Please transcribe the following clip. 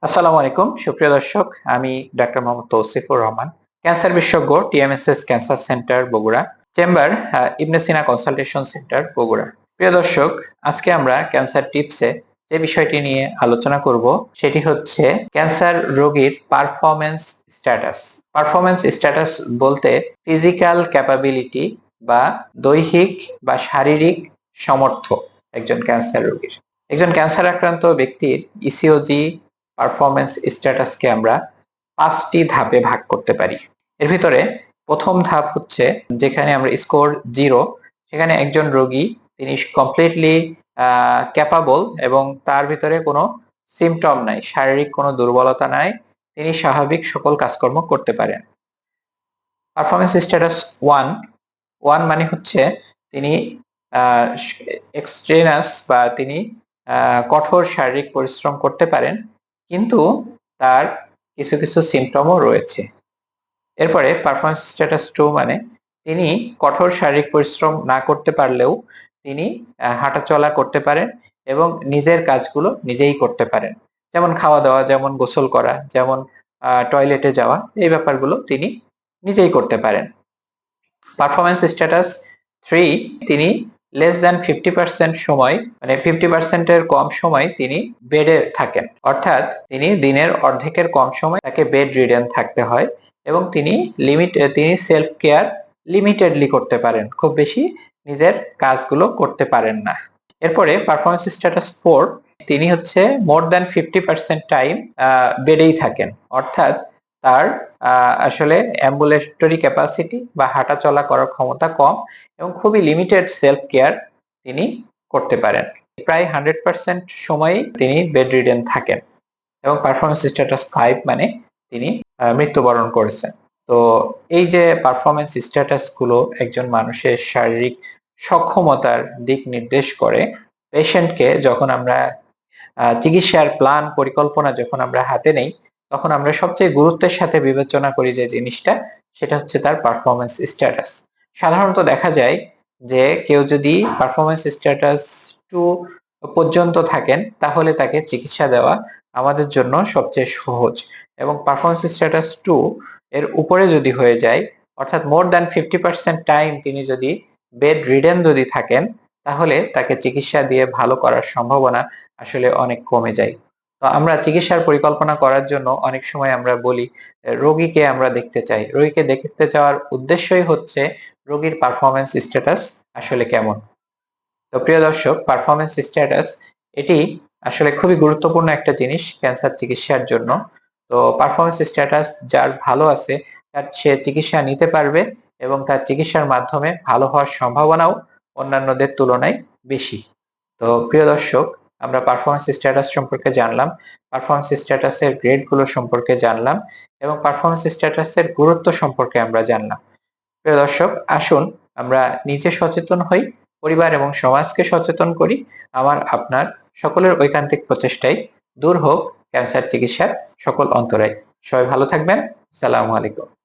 আসসালামু আলাইকুম। সুপ্রিয় দর্শক, আমি ডাক্তার মোহাম্মদ তৌসিফুর রহমান, ক্যান্সার বিশেষজ্ঞ, TMSS cancer centre Bogura, chamber Ibne Sina consultation centre Bogura. প্রিয় দর্শক, আজকে আমরা ক্যান্সার টিপসে যে বিষয়টি নিয়ে আলোচনা করব, সেটি হচ্ছে ক্যান্সার রোগীর পারফরমেন্স স্ট্যাটাস। পারফরমেন্স স্ট্যাটাস বলতে ফিজিক্যাল ক্যাপাবিলিটি বা দৈহিক বা শারীরিক সমর্থ একজন ক্যান্সার রোগীর। একজন ক্যান্সার আক্রান্ত ব্যক্তির E ইসিওজি পারফরমেন্স স্ট্যাটাসকে আমরা পাঁচটি ধাপে ভাগ করতে পারি। এর ভিতরে প্রথম ধাপ হচ্ছে যেখানে আমরা স্কোর জিরো সেখানে একজন রোগী, তিনি কমপ্লিটলি ক্যাপাবল এবং তার ভিতরে কোনো সিমটম নাই, শারীরিক কোনো দুর্বলতা নাই, তিনি স্বাভাবিক সকল কাজকর্ম করতে পারেন। পারফরমেন্স স্ট্যাটাস ওয়ান ওয়ান মানে হচ্ছে তিনি এক্সট্রেনাস বা তিনি কঠোর শারীরিক পরিশ্রম করতে পারেন। কিন্তু তার কিছু কিছু সিমটমও রয়েছে। এরপরে পারফরমেন্স স্ট্যাটাস টু মানে তিনি কঠোর শারীরিক পরিশ্রম না করতে পারলেও তিনি হাঁটাচলা করতে পারেন এবং নিজের কাজগুলো নিজেই করতে পারেন। যেমন খাওয়া দাওয়া যেমন গোসল করা, যেমন টয়লেটে যাওয়া, এই ব্যাপারগুলো তিনি নিজেই করতে পারেন। পারফরমেন্স স্ট্যাটাস থ্রি তিনি লেস দ্যান ফিফটি পার্সেন্ট সময় মানে ফিফটি পার্সেন্টের কম সময় তিনি বেডে থাকেন। অর্থাৎ তিনি দিনের অর্ধেকের কম সময় তাকে বেড রিডেন থাকতে হয় এবং তিনি লিমিট তিনি সেলফ কেয়ার লিমিটেডলি করতে পারেন। খুব বেশি নিজের কাজগুলো করতে পারেন না। এরপরে পারফরমেন্স স্ট্যাটাস ফোর তিনি হচ্ছে more than fifty percent time বেডেই থাকেন। অর্থাৎ তার আসলে অ্যাম্বুলেটরি ক্যাপাসিটি বা হাঁটা চলা করার ক্ষমতা কম এবং খুবই লিমিটেড সেলফ কেয়ার তিনি করতে পারেন। প্রায় হান্ড্রেড পার্সেন্ট সময়ই তিনি বেড রিডেন থাকেন এবং পারফরমেন্স স্ট্যাটাস ফাইভ মানে তিনি মৃত্যুবরণ করেছেন। তো এই যে পারফরমেন্স স্ট্যাটাসগুলো একজন মানুষের শারীরিক সক্ষমতার দিক নির্দেশ করে পেশেন্টকে যখন আমরা চিকিৎসার প্ল্যান পরিকল্পনা যখন আমরা হাতে নেই তখন আমরা সবচেয়ে গুরুত্বের সাথে বিবেচনা করি যে জিনিসটা, সেটা হচ্ছে তার পারফরমেন্স স্ট্যাটাস সাধারণত দেখা যায় যে কেউ যদি পারফরমেন্স স্ট্যাটাস টু পর্যন্ত থাকেন, তাহলে তাকে চিকিৎসা দেওয়া আমাদের জন্য সবচেয়ে সহজ। এবং পারফরমেন্স স্ট্যাটাস টু এর উপরে যদি হয়ে যায়, অর্থাৎ more than fifty percent time তিনি যদি বেড রিডেন যদি থাকেন, তাহলে তাকে চিকিৎসা দিয়ে ভালো করার সম্ভাবনা আসলে অনেক কমে যায়। তো আমরা চিকিৎসার পরিকল্পনা করার জন্য অনেক সময় আমরা বলি রোগীকে আমরা দেখতে চাই। রোগীকে দেখতে চাওয়ার উদ্দেশ্যই হচ্ছে রোগীর পারফরমেন্স স্ট্যাটাস আসলে কেমন। তো প্রিয় দর্শক পারফরমেন্স স্ট্যাটাস এটি আসলে খুবই গুরুত্বপূর্ণ একটা জিনিস ক্যান্সার চিকিৎসার জন্য। তো পারফরমেন্স স্ট্যাটাস যার ভালো আছে, তার সে চিকিৎসা নিতে পারবে এবং তার চিকিৎসার মাধ্যমে ভালো হওয়ার সম্ভাবনাও অন্যান্যদের তুলনায় বেশি। তো প্রিয় দর্শক আমরা পারফরমেন্স স্ট্যাটাস সম্পর্কে জানলাম পারফরমেন্স স্ট্যাটাসের গ্রেডগুলো সম্পর্কে জানলাম এবং পারফরমেন্স স্ট্যাটাসের গুরুত্ব সম্পর্কে আমরা জানলাম। প্রিয় দর্শক, আসুন আমরা নিজে সচেতন হই, পরিবার এবং সমাজকে সচেতন করি। আমার, আপনার সকলের ঐকান্তিক প্রচেষ্টায় দূর হোক, ক্যান্সার চিকিৎসার সকল অন্তরায়। সবাই ভালো থাকবেন। সালামু আলাইকুম।